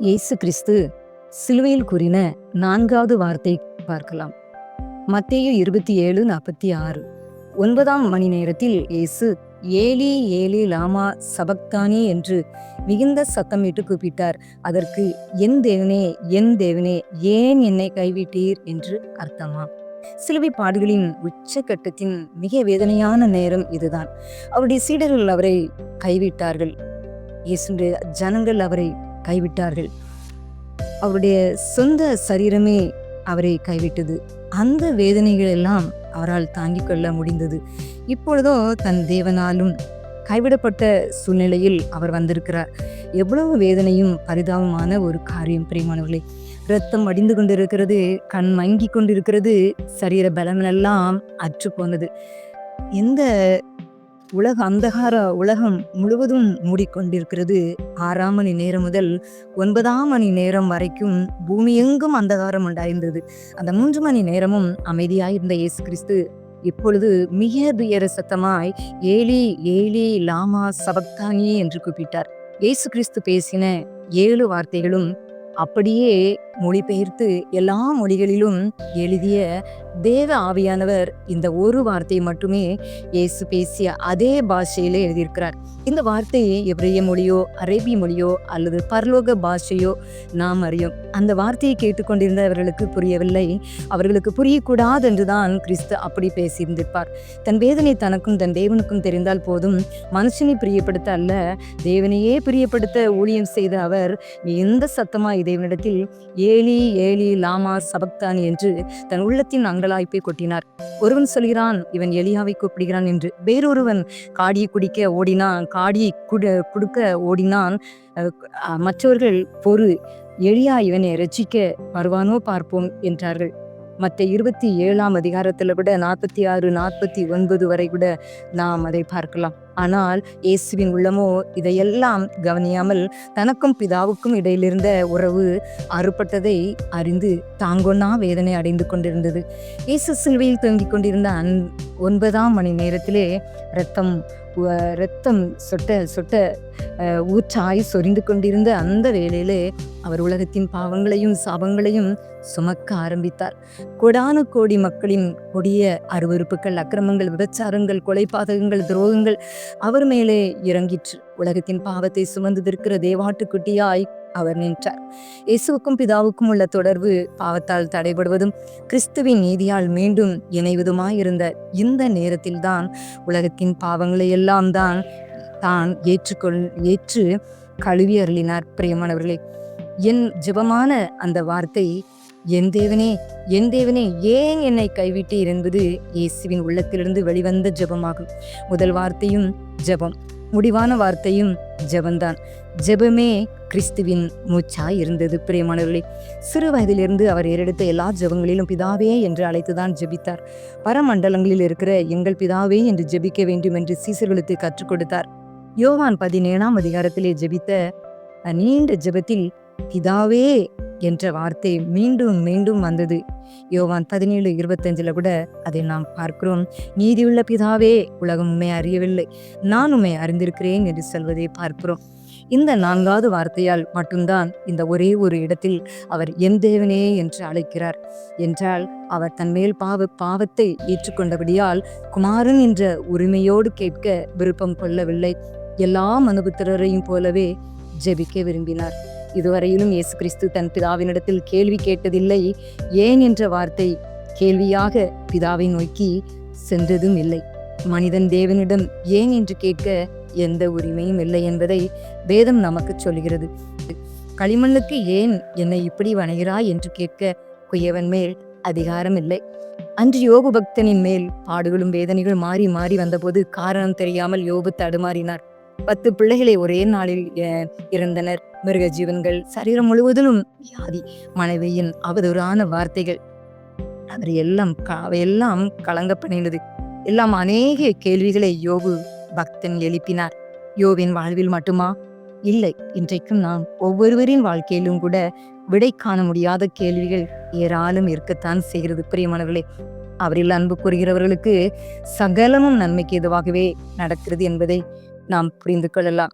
இயேசு கிறிஸ்து சிலுவையில் கூறின நான்காவது வார்த்தை பார்க்கலாம். மத்தேயு இருபத்தி ஏழு நாற்பத்தி ஆறு. ஒன்பதாம் மணி நேரத்தில் இயேசு ஏலி ஏலி லாமா சபக்தானி என்று மிகுந்த சத்தமிட்டு கூப்பிட்டார். அதற்கு என் தேவனே என் தேவனே ஏன் என்னை கைவிட்டீர்? என்று அர்த்தமா? சிலுவை பாடுகளின் உச்சக்கட்டத்தின் மிக வேதனையான நேரம் இதுதான். அவருடைய சீடர்கள் அவரை கைவிட்டார்கள். இயேசுடைய ஜனங்கள் அவரை கைவிட்டார்கள். அவருடைய சொந்த சரீரமே அவரை கைவிட்டது. அந்த வேதனைகள் எல்லாம் அவரால் தாங்கிக் கொள்ள முடிந்தது. இப்பொழுதோ தன் தேவனாலும் கைவிடப்பட்ட சூழ்நிலையில் அவர் வந்திருக்கிறார். எவ்வளவு வேதனையும் பரிதாபமான ஒரு காரியம் பிரியமானவர்களே. ரத்தம் வடிந்து கொண்டிருக்கிறது கண் மங்கி கொண்டிருக்கிறது சரீர பலமெல்லாம் அற்று போனது எந்த உலக அந்தகார உலகம் முழுவதும் மூடிக்கொண்டிருக்கிறது. ஆறாம் மணி நேரம் முதல் ஒன்பதாம் மணி நேரம் வரைக்கும் பூமி எங்கும் அந்தகாரம் உண்டாயிருந்தது. அந்த மூன்று மணி நேரமும் அமைதியாயிருந்த இயேசு கிறிஸ்து இப்பொழுது மிக துயர சத்தமாய் ஏலி ஏலி லாமா சபக்தானி என்று கூப்பிட்டார். இயேசு கிறிஸ்து பேசின ஏழு வார்த்தைகளும் அப்படியே மொழிபெயர்த்து எல்லா மொழிகளிலும் எழுதிய தேவ ஆவியானவர் இந்த ஒரு வார்த்தையை மட்டுமே இயேசு பேசிய அதே பாஷையில எழுதியிருக்கிறார். இந்த வார்த்தையை எவ்ரிய மொழியோ அரேபிய மொழியோ அல்லது பரலோக பாஷையோ நாம் அறியும். அந்த வார்த்தையை கேட்டுக்கொண்டிருந்தவர்களுக்கு புரியவில்லை. அவர்களுக்கு புரியக்கூடாது என்றுதான் கிறிஸ்து அப்படி பேசியிருந்திருப்பார். தன் வேதனை தனக்கும் தன் தேவனுக்கும் தெரிந்தால் போதும். மனுஷனை பிரியப்படுத்த அல்ல தேவனையே பிரியப்படுத்த ஊழியம் செய்த அவர் எந்த சத்தமாக சத்தமாய் தேவனிடத்தில் ஏலி ஏலி லாமா சபக்தான் என்று தன் உள்ளத்தின் அங்கலாய்ப்பை கொட்டினார். ஒருவன் சொல்கிறான் இவன் எலியாவை கூப்பிடுகிறான் என்று. வேறொருவன் காடியை குடிக்க ஓடினான் காடியை குட குடுக்க ஓடினான். மற்றவர்கள் பொறு எளியா இவனை ரசிக்க வருவானோ பார்ப்போம் என்றார்கள். மற்ற இருபத்தி ஏழாம் அதிகாரத்தில் கூட நாற்பத்தி ஆறு நாற்பத்தி ஒன்பது வரை கூட நாம் அதை பார்க்கலாம். ஆனால் இயேசுவின் உள்ளமோ இதையெல்லாம் கவனியாமல் தனக்கும் பிதாவுக்கும் இடையிலிருந்த உறவு அறுபட்டதை அறிந்து தாங்கொன்னா வேதனை அடைந்து கொண்டிருந்தது. இயேசு சிலுவையில் தொங்கிக் கொண்டிருந்த அன் ஒன்பதாம் மணி நேரத்திலே ரத்தம் ரத்தம் சொட்ட சொட்ட ஊற்றாய் சொரிந்து கொண்டிருந்த அந்த வேளையிலே அவர் உலகத்தின் பாவங்களையும் சாபங்களையும் சுமக்க ஆரம்பித்தார். கோடானு கோடி மக்களின் கொடிய அருவறுப்புகள் அக்கிரமங்கள் விபச்சாரங்கள் கொலைபாதகங்கள் துரோகங்கள் அவர் மேலே இறங்கிற்று. உலகத்தின் பாவத்தை சுமந்ததிருக்கிற தேவாட்டுக்குட்டியாய் அவர் நின்றார். இயேசுவுக்கும் பிதாவுக்கும் உள்ள தொடர்பு பாவத்தால் தடைபடுவதும் கிறிஸ்துவின் நீதியால் மீண்டும் இணைவதுமாயிருந்த இந்த நேரத்தில்தான் உலகத்தின் பாவங்களை எல்லாம் தான் தான் ஏற்றுக்கொள் ஏற்று கழுவி அருளினார். பிரியமானவர்களே என் ஜெபமான அந்த வார்த்தை என் தேவனே என் தேவனே ஏன் என்னை கைவிட்டீர் என்பது இயேசுவின் உள்ளத்திலிருந்து வெளிவந்த ஜெபமாகும். முதல் வார்த்தையும் ஜெபம் முடிவான வார்த்தையும் ஜெபந்தான் ஜெபமே கிறிஸ்துவின் மூச்சாய் இருந்தது பிரியமானவர்களே. சிறு வயதிலிருந்து அவர் ஏறெடுத்த எல்லா ஜெபங்களிலும் பிதாவே என்று அழைத்துதான் ஜெபித்தார். பரமண்டலங்களில் இருக்கிற எங்கள் பிதாவே என்று ஜெபிக்க வேண்டும் என்று சீசர்களுக்கு கற்றுக் கொடுத்தார். யோவான் பதினேழாம் அதிகாரத்திலே ஜெபித்த நீண்ட ஜெபத்தில் பிதாவே என்ற வார்த்தை மீண்டும் மீண்டும் வந்தது. யோவான் பதினேழு இருபத்தஞ்சில் கூட அதை நாம் பார்க்கிறோம். நீதியுள்ள பிதாவே உலகம் உண்மை அறியவில்லை. நான் உண்மை அறிந்திருக்கிறேன் என்று சொல்வதை பார்க்கிறோம். இந்த நான்காவது வார்த்தையால் மட்டும்தான் இந்த ஒரே ஒரு இடத்தில் அவர் என் தேவனே என்று அழைக்கிறார். என்றால் அவர் தன்மேல் பாவ பாவத்தை ஏற்றுக்கொண்டபடியால் குமாரன் என்ற உரிமையோடு கேட்க விருப்பம் கொள்ளவில்லை. எல்லா மனுபுத்திரரையும் போலவே ஜெபிக்க விரும்பினார். இதுவரையிலும் இயேசு கிறிஸ்து தன் பிதாவினிடத்தில் கேள்வி கேட்டதில்லை. ஏன் என்ற வார்த்தை கேள்வியாக பிதாவை நோக்கி சென்றதும் இல்லை. மனிதன் தேவனிடம் ஏன் என்று கேட்க எந்த உரிமையும் இல்லை என்பதை வேதம் நமக்கு சொல்கிறது களிமண்ணுக்கு ஏன் என்னை இப்படி வணைகிறாய் என்று கேட்க குயவன் மேல் அதிகாரம் இல்லை. அன்று யோபு பக்தனின் மேல் பாடுகளும் வேதனைகள் மாறி மாறி வந்தபோது காரணம் தெரியாமல் யோபு தடுமாறினார். பத்து பிள்ளைகளை ஒரே நாளில் இறந்தனர். மிருக ஜீவன்கள் சரீரம் முழுவதிலும் வியாதி மனைவியின் அவதூறான வார்த்தைகள். அவர் எல்லாம் அவையெல்லாம் கலங்க பண்ணினது எல்லாம் அநேக கேள்விகளை யோபு பக்தன் எழுப்பினார். யோவின் வாழ்வில் மட்டுமா? இல்லை. இன்றைக்கும் நாம் ஒவ்வொருவரின் வாழ்க்கையிலும் கூட விடை காண முடியாத கேள்விகள் ஏராளம் இருக்கத்தான் செய்கிறது பிரியமானவர்களே. அவரில் அன்பு கூறுகிறவர்களுக்கு சகலமும் நன்மைக்கு எதுவாகவே நடக்கிறது என்பதை நாம் புரிந்து கொள்ளலாம்.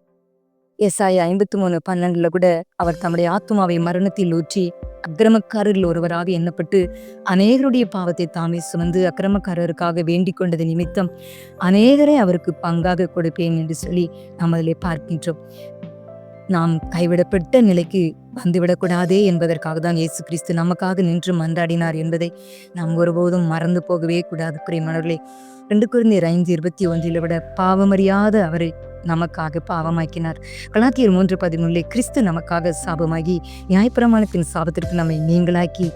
எஸ்ஐ ஐம்பத்தி மூணு பன்னெண்டுல கூட அவர் தம்முடைய ஆத்மாவை மரணத்தில் ஊற்றி அக்கிரமக்காரரில் ஒருவராக எண்ணப்பட்டு அநேகருடைய பாவத்தை தாமே சுமந்து அக்கிரமக்காரருக்காக வேண்டிக் கொண்டது நிமித்தம் அநேகரை அவருக்கு பங்காக கொடுப்பேன் என்று சொல்லி நாம் அதிலே பார்க்கின்றோம். நாம் கைவிடப்பட்ட நிலைக்கு வந்துவிடக்கூடாதே என்பதற்காக தான் இயேசு கிறிஸ்து நமக்காக நின்று மன்றாடினார் என்பதை நாம் ஒருபோதும் மறந்து போகவே கூடாது. பிரியமானவர்களே ரெண்டு குழந்தையர் ஐந்து இருபத்தி ஒன்றில் விட பாவமறியாத அவரை நமக்காக பாவமாக்கினார். கலாத்தியர் மூன்று பதினொன்றிலே கிறிஸ்து நமக்காக சாபமாகி நியாயப்பிரமாணத்தின் சாபத்திற்கு நம்மை நீங்களாக்கி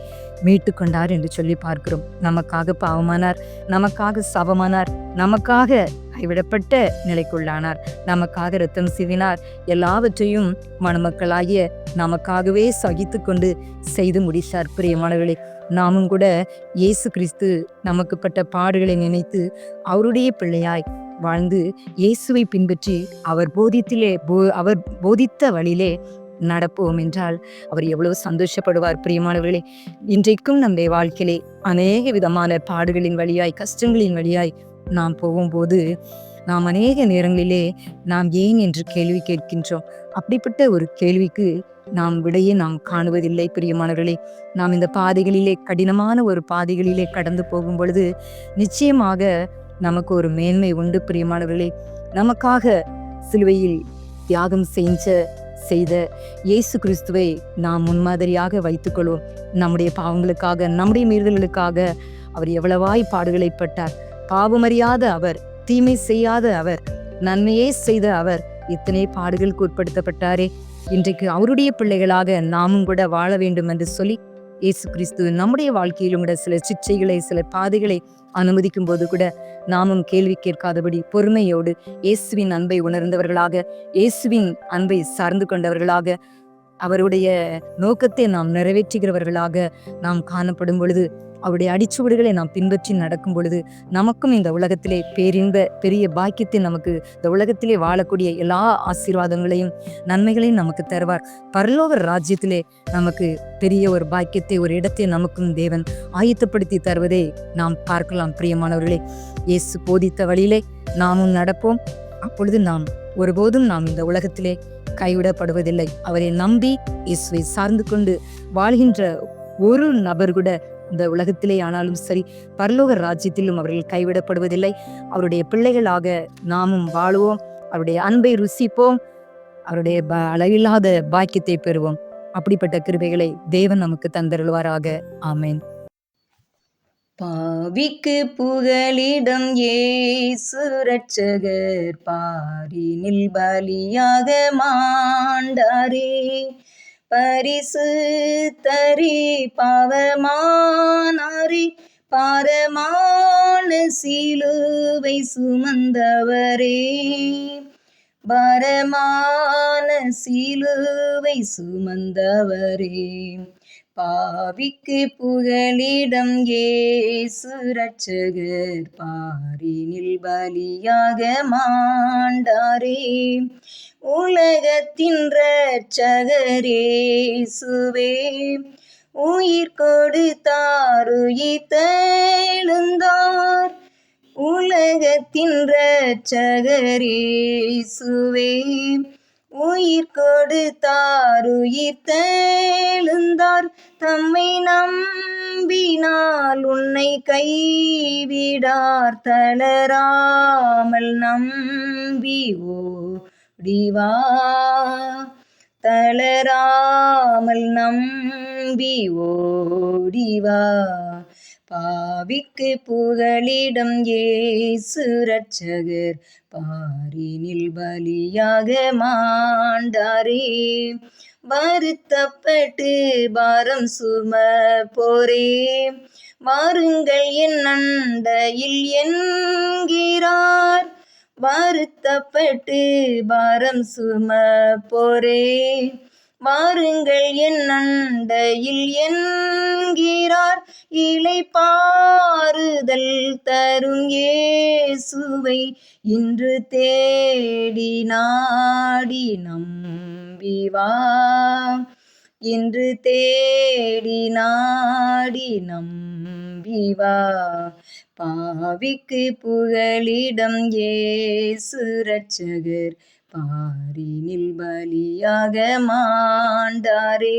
மீட்டு கொண்டார் என்று சொல்லி பார்க்கிறோம். நமக்காக பாவமானார் நமக்காக சாபமானார் நமக்காக கைவிடப்பட்ட நிலைக்குள்ளானார். நமக்காக ரத்தம் சிவினார். எல்லாவற்றையும் மணமக்களாகிய நமக்காகவே சகித்து கொண்டு செய்து முடித்தார். பிரியமானவர்களே நாமும் கூட இயேசு கிறிஸ்து நமக்குப்பட்ட பாடுகளை நினைத்து அவருடைய பிள்ளையாய் வாழ்ந்து இயேசுவை பின்பற்றி அவர் போதித்திலே போ அவர் போதித்த வழியிலே நடப்போம் என்றால் அவர் எவ்வளவு சந்தோஷப்படுவார். பிரியமானவர்களே இன்றைக்கும் நம்முடைய வாழ்க்கையிலே அநேக விதமான பாடுகளின் வழியாய் கஷ்டங்களின் வழியாய் நாம் போகும்போது நாம் அநேக நேரங்களிலே நாம் ஏன் என்று கேள்வி கேட்கின்றோம். அப்படிப்பட்ட ஒரு கேள்விக்கு நாம் விடையே நாம் காணுவதில்லை. பிரியமானவர்களே நாம் இந்த பாதைகளிலே கடினமான ஒரு பாதைகளிலே கடந்து போகும் பொழுது நிச்சயமாக நமக்கு ஒரு மேன்மை உண்டு பிரியமானவர்களே. நமக்காக சிலுவையில் தியாகம் செஞ்ச செய்த இயேசு கிறிஸ்துவை நாம் முன்மாதிரியாக வைத்துக்கொள்வோம். நம்முடைய பாவங்களுக்காக நம்முடைய மீறுதல்களுக்காக அவர் எவ்வளவாய் பாடுகளை பட்டார். பாவமறியாத அவர் தீமை செய்யாத அவர் நன்மையே செய்த அவர் இத்தனை பாடுகளுக்கு உட்படுத்தப்பட்டாரே. இன்றைக்கு அவருடைய பிள்ளைகளாக நாமும் கூட வாழ வேண்டும் என்று சொல்லி இயேசு கிறிஸ்து நம்முடைய வாழ்க்கையிலும் கூட சில சிச்சைகளை சில பாதைகளை அனுமதிக்கும் போது கூட நாமும் கேள்வி கேட்காதபடி பொறுமையோடு இயேசுவின் அன்பை உணர்ந்தவர்களாக இயேசுவின் அன்பை சார்ந்து கொண்டவர்களாக அவருடைய நோக்கத்தை நாம் நிறைவேற்றுகிறவர்களாக நாம் காணப்படும் பொழுது அவருடைய அடிச்சுவடுகளை நாம் பின்பற்றி நடக்கும் பொழுது நமக்கும் இந்த உலகத்திலே பேரின்ப பெரிய பாக்கியத்தை நமக்கு இந்த உலகத்திலே வாழக்கூடிய எல்லா ஆசீர்வாதங்களையும் நன்மைகளையும் நமக்கு தருவார். பரலோக ராஜ்யத்திலே நமக்கு பெரிய ஒரு பாக்கியத்தை ஒரு இடத்தை நமக்கும் தேவன் ஆயத்தப்படுத்தி தருவதை நாம் பார்க்கலாம் பிரியமானவர்களே. இயேசு போதித்த வழியிலே நாமும் நடப்போம். அப்பொழுது நாம் ஒருபோதும் நாம் இந்த உலகத்திலே கைவிடப்படுவதில்லை. அவரை நம்பி இயேசுவை சார்ந்து கொண்டு வாழ்கின்ற ஒரு நபர் கூட இந்த உலகத்திலே ஆனாலும் சரி பரலோக ராஜ்யத்திலும் அவர்கள் கைவிடப்படுவதில்லை. அவருடைய பிள்ளைகளாக நாமும் வாழுவோம். அவருடைய அன்பை ருசிப்போம். அவருடைய ப அளவில்லாத பாக்கியத்தை பெறுவோம். அப்படிப்பட்ட கிருபைகளை தேவன் நமக்கு தந்தருள்வாராக. ஆமேன். பாவிக்கு புகலிடம் சுரட்சகர் பாரி பாரினில் பலியாக மாண்டாரே. பரிசு தரி பாவமானாரி பாரமான சிலுவை சுமந்தவரே. பரமான சிலுவை சுமந்தவரே. பாவிக்கு புகலிடம் ஏசு ரட்சகர் பாரினில் பலியாக மாண்டாரே. உலகத்தின் ரட்சகரேசுவே உயிர் கொடுத்தார் உயிர் தெழுந்தார் உலகத்தின் ரட்சகரேசுவே உயிர் கொடுத்தார் உயிர் தம்மை நம்பினால் உன்னை கைவிடார் தளராமல் நம்பி ஓடிவா தளராமல் நம்பி ஓடிவா பாவிக்கு புகழிடம் ஏசு ரட்சகர் பாரினில் பலியாக மாண்டாரே. வருத்தப்பட்டு பாரம் சும போரே வாருங்கள் என் நண்டையில் என்கிறார். வருத்தப்பட்டு பாரம் சும போரே வாருங்கள் என் அண்டையில் என்கிறார் இலை பாறுதல் தரும் ஏசுவை இன்று தேடி நாடி நம்பிவா இன்று தேடி நாடி நம்பி வா பாவிக்கு புகழிடம் ஏசு ரட்சகர் பாரினில் பலியாக மாண்டாரே.